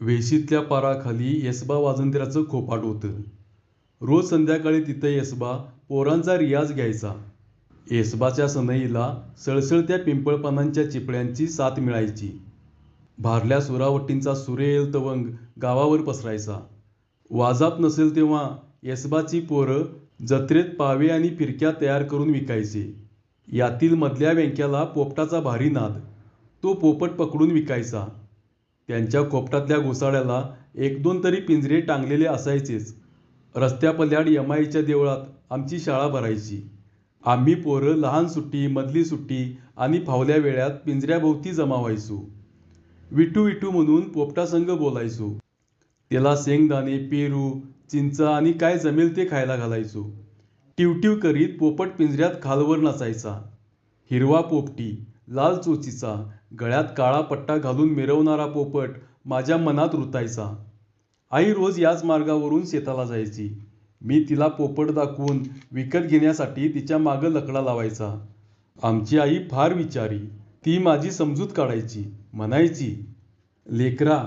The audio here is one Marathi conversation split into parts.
वेशीतल्या पाराखाली येसबा वाजंत्र्याचं खोपाट होतं. रोज संध्याकाळी तिथं येसबा पोरांचा रियाज घ्यायचा. येसबाच्या सनईला सळसळत्या पिंपळपानांच्या चिपळ्यांची साथ मिळायची. भारल्या सुरावटींचा सुरेल तवंग गावावर पसरायचा. वाजाप नसेल तेव्हा येसबाची पोरं जत्रेत पावे आणि फिरक्या तयार करून विकायचे. यातील मधल्या व्यंक्याला पोपटाचा भारी नाद. तो पोपट पकडून विकायचा. त्यांच्या खोपटातल्या घोसाळ्याला एक दोन तरी पिंजरे टांगलेले असायचेच. रस्त्यापल्याड यमाईच्या देवळात आमची शाळा भरायची. आम्ही पोरं लहान सुट्टी, मधली सुट्टी आणि फावल्या वेळात पिंजऱ्याभोवती जमा व्हायचो. विटू विटू म्हणून पोपटासंग बोलायचो. त्याला शेंगदाणे, पेरू, चिंच आणि काय जमेल ते खायला घालायचो. टिवटिव करीत पोपट पिंजऱ्यात खालवर नसायचा हिरवा पोपटी, लाल चोचीचा, गळ्यात काळा पट्टा घालून मिरवणारा पोपट माझ्या मनात रुतायचा. आई रोज याच मार्गावरून शेताला जायची. मी तिला पोपट दाखवून विकत घेण्यासाठी तिच्या मागं लकडा लावायचा. आमची आई फार विचारी. ती माझी समजूत काढायची. म्हणायची, लेकरा,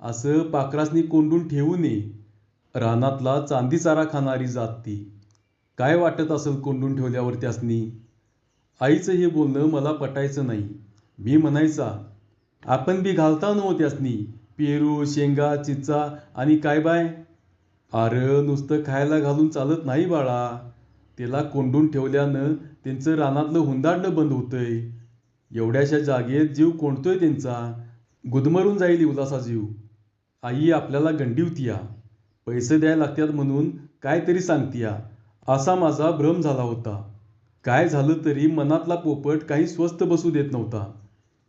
असं पाखरासनी कोंडून ठेवू नये. रानातला चांदी चारा खाणारी जात ती. काय वाटत असेल कोंडून ठेवल्यावर त्यासनी आईचं हे बोलणं मला पटायचं नाही. मी म्हणायचा, आपण बी घालता नव्ह त्यास्नी पेरू, शेंगा, चिंचा आणि काय बाय? अरे नुसतं खायला घालून चालत नाही बाळा. त्याला कोंडून ठेवल्यानं त्यांचं रानातलं हुंदाडणं बंद होतंय. एवढ्याशा जागेत जीव कोंडतोय त्यांचा. गुदमरून जाईल इवलासा जीव. आई आपल्याला गंडीवतीया. पैसे द्याय लागत्यात म्हणून काय तरी सांगतीया, असा माझा भ्रम झाला होता. काय झालं तरी मनातला पोपट काही स्वस्थ बसू देत नव्हता.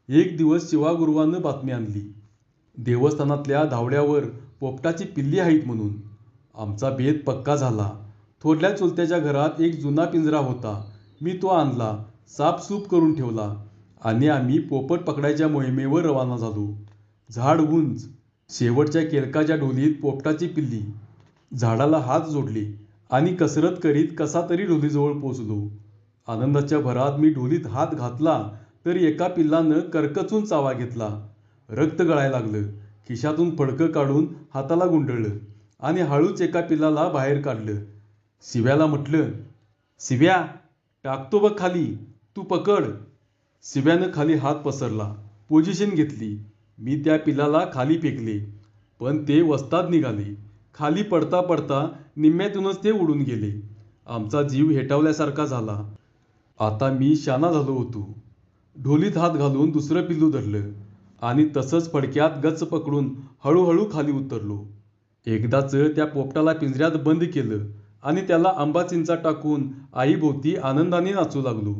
एक दिवस शिवागुरुवानं बातमी आणली. देवस्थानातल्या धावड्यावर पोपटाची पिल्ली आहेत म्हणून. आमचा बेत पक्का झाला. थोरल्या चुलत्याच्या घरात एक जुना पिंजरा होता. मी तो आणला, साफसूप करून ठेवला आणि आम्ही पोपट पकडायच्या मोहिमेवर रवाना झालो. झाड उंच. शेवटच्या केळकाच्या ढोलीत पोपटाची पिल्ली. झाडाला हात जोडले आणि कसरत करीत कसा तरी ढोलीजवळ पोचलो. आनंदाच्या भरात मी ढोलीत हात घातला तर एका पिल्लानं करकचून चावा घेतला. रक्त गळाय लागलं. खिशातून फडकं काढून हाताला गुंडळलं आणि हळूच एका पिल्लाला बाहेर काढलं. शिव्याला म्हटलं, शिव्या, टाकतो बघ खाली. तू पकड. शिव्यानं खाली हात पसरला. पोझिशन घेतली. मी त्या पिल्लाला खाली फेकले. पण ते वस्तात निघाले. खाली पडता पडता निम्म्यातूनच ते उडून गेले. आमचा जीव हेटावल्यासारखा झाला. आता मी शाना झालो होतो. ढोलीत हात घालून दुसरं पिल्लू धरलं आणि तसंच फडक्यात गच्च पकडून हळूहळू खाली उतरलो. एकदाचं त्या पोपटाला पिंजऱ्यात बंद केलं आणि त्याला आंबा चिंचा टाकून आईभोवती आनंदाने नाचू लागलो.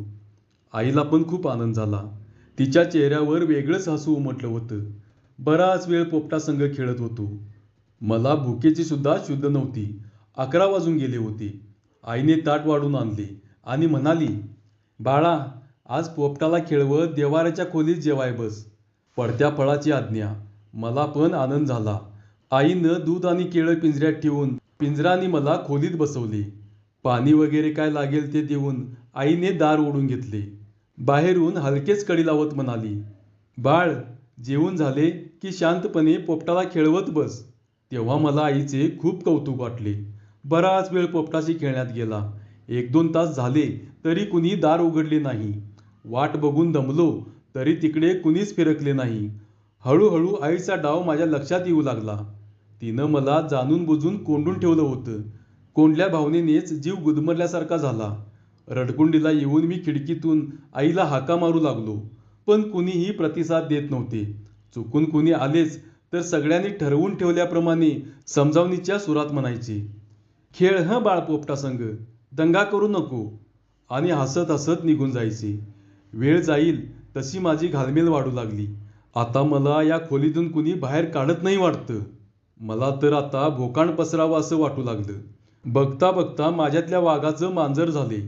आईला पण खूप आनंद झाला. तिच्या चेहऱ्यावर वेगळंच हसू उमटलं होतं. बराच वेळ पोपटासंग खेळत होतो. मला भुकेची सुद्धा शुद्ध नव्हती. अकरा वाजून गेले होते. आईने ताट वाढून आणले आणि म्हणाली, बाळा, आज पोपटाला खेळवत देव्हाऱ्याच्या खोलीत जेवाय बस. पडत्या फळाची आज्ञा. मला पण आनंद झाला. आईनं दूध आणि केळं पिंजऱ्यात ठेवून पिंजराने मला खोलीत बसवले. पाणी वगैरे काय लागेल ते देऊन आईने दार ओढून घेतले. बाहेरून हलकेच कडी लावत म्हणाली, बाळ, जेवून झाले की शांतपणे पोपटाला खेळवत बस. तेव्हा मला आईचे खूप कौतुक वाटले. बराच वेळ पोपटाशी खेळण्यात गेला. एक दोन तास झाले तरी कुणी दार उघडले नाही. वाट बघून दमलो तरी तिकडे कुणीच फिरकले नाही. हळूहळू आईचा डाव माझ्या लक्षात येऊ लागला. तिनं मला जाणून बुजून कोंडून ठेवलं होतं. कोंडल्या भावनेनेच जीव गुदमरल्यासारखा झाला. रडकुंडीला येऊन मी खिडकीतून आईला हाका मारू लागलो. पण कुणीही प्रतिसाद देत नव्हते. चुकून कुणी आलेच तर सगळ्यांनी ठरवून ठेवल्याप्रमाणे समजावणीच्या सुरात म्हणायचे, खेळ हं बाळ पोपटासंग. दंगा करू नको आणि हसत हसत निघून जायचे. वेळ जाईल तशी माझी घालमेल वाढू लागली. आता मला या खोलीतून कुणी बाहेर काढत नाही वाटतं. मला तर आता भोकाण पसरावं असं वाटू लागलं. बघता बघता माझ्यातल्या वाघाचं मांजर झाले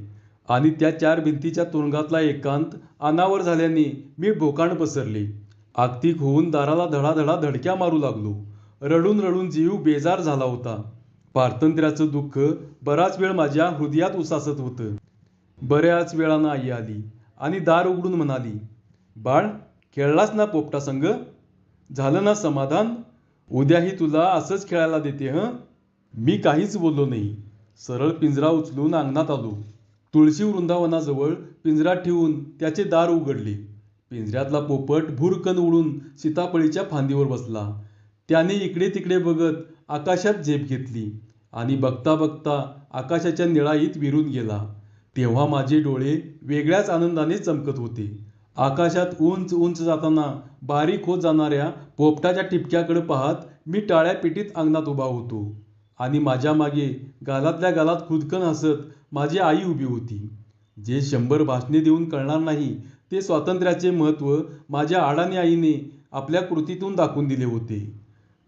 आणि त्या चार भिंतीच्या तुरुंगातला एकांत अनावर झाल्याने मी भोकाण पसरले. आगतिक होऊन दाराला धडाधडा धडक्या मारू लागलो. रडून रडून जीव बेजार झाला होता. पारतंत्र्याचं दुःख बराच वेळ माझ्या हृदयात उसासत होतं. बऱ्याच वेळानं आई आली आणि दार उघडून म्हणाली, बाळ, खेळलास ना पोपटा संग झालं ना समाधान? उद्याही तुला असंच खेळायला देते हं? मी काहीच बोललो नाही. सरळ पिंजरा उचलून अंगणात आलो. तुळशी वृंदावनाजवळ पिंजरा ठेवून त्याचे दार उघडले. पिंजऱ्यातला पोपट भुरकन उडून सीतापळीच्या फांदीवर बसला. त्याने इकडे तिकडे बघत आकाशात झेप घेतली आणि बघता बघता आकाशाच्या निळाईत विरून गेला. तेव्हा माझे डोळे वेगळ्याच आनंदाने चमकत होते. आकाशात उंच उंच जाताना बारीक होत जाणाऱ्या पोपटाच्या ठिपक्याकडे पाहत मी टाळ्या पिटीत अंगणात उभा होतो. आणि माझ्या मागे गालातल्या गालात खुदकन हसत माझी आई उभी होती. जे शंभर भाषणे देऊन कळणार नाही ते स्वातंत्र्याचे महत्त्व माझ्या आडाने आईने आपल्या कृतीतून दाखवून दिले होते.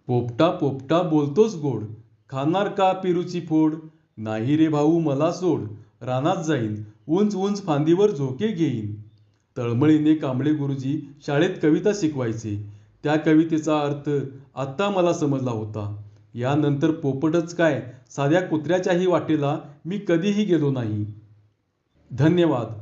पोपटा पोपटा बोलतोच गोड खाणार का पेरूची फोड? नाही रे भाऊ मला सोड. रानात जाईन. उंच उंच फांदीवर झोके घेईन. तळमळीने कांबळे गुरुजी शाळेत कविता शिकवायचे. त्या कवितेचा अर्थ आत्ता मला समजला होता. यानंतर पोपटच काय साध्या कुत्र्याच्याही वाटेला मी कधीही गेलो नाही. धन्यवाद.